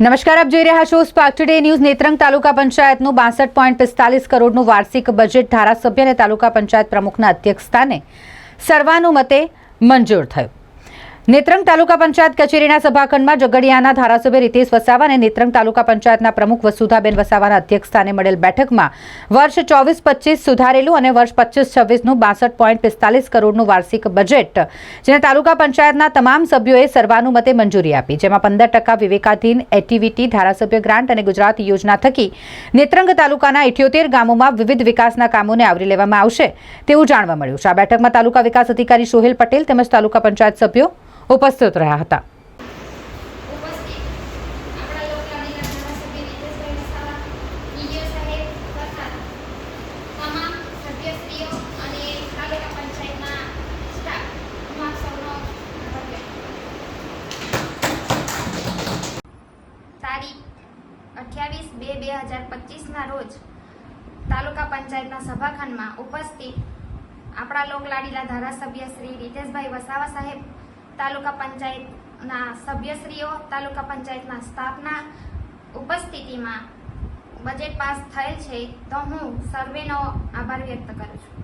નમસ્કાર, આપ જોઈ રહ્યા છો Spark Today News Netrang taluka પંચાયતનું બાસઠ પોઈન્ટ પિસ્તાલીસ કરોડનું વાર્ષિક બજેટ ધારાસભ્ય અને તાલુકા પંચાયત પ્રમુખના અધ્યક્ષસ્થાને સર્વાનુમતે મંજૂર થયું. નેત્રંગ તાલુકા પંચાયત કચેરીના સભાખંડમાં જગડિયાના ધારાસભ્ય રીતેશ વસાવા અને નેત્રંગ તાલુકા પંચાયતના પ્રમુખ વસુધાબેન વસાવાના અધ્યક્ષસ્થાને મળેલ બેઠકમાં વર્ષ ચોવીસ પચીસ સુધારેલું અને વર્ષ પચીસ છવ્વીસનું બાસઠ પોઈન્ટ પિસ્તાલીસ કરોડનું વાર્ષિક બજેટ, જેને તાલુકા પંચાયતના તમામ સભ્યોએ સર્વાનુમતે મંજૂરી આપી, જેમાં પંદર ટકા વિવેકાધીન એટીવીટી ધારાસભ્ય ગ્રાન્ટ અને ગુજરાત યોજના થકી નેત્રંગ તાલુકાના ઇઠ્યોતેર ગામોમાં વિવિધ વિકાસના કામોને આવરી લેવામાં આવશે તેવું જાણવા મળ્યું છે. આ બેઠકમાં તાલુકા વિકાસ અધિકારી સોહેલ પટેલ તેમજ તાલુકા પંચાયત સભ્યો ઉપસ્થિત રહ્યા હતા અઠ્યાવીસ બે બે હજાર પચીસના રોજ તાલુકા પંચાયતના સભાખંડમાં ઉપસ્થિત આપણા લોકલાડીલા ધારાસભ્ય શ્રી રીતેશભાઈ વસાવા સાહેબ તાલુકા પંચાયતના સભ્યશ્રીઓ, તાલુકા પંચાયતના સ્ટાફના ઉપસ્થિતિમાં બજેટ પાસ થયેલ છે, તો હું સર્વેનો આભાર વ્યક્ત કરું છું.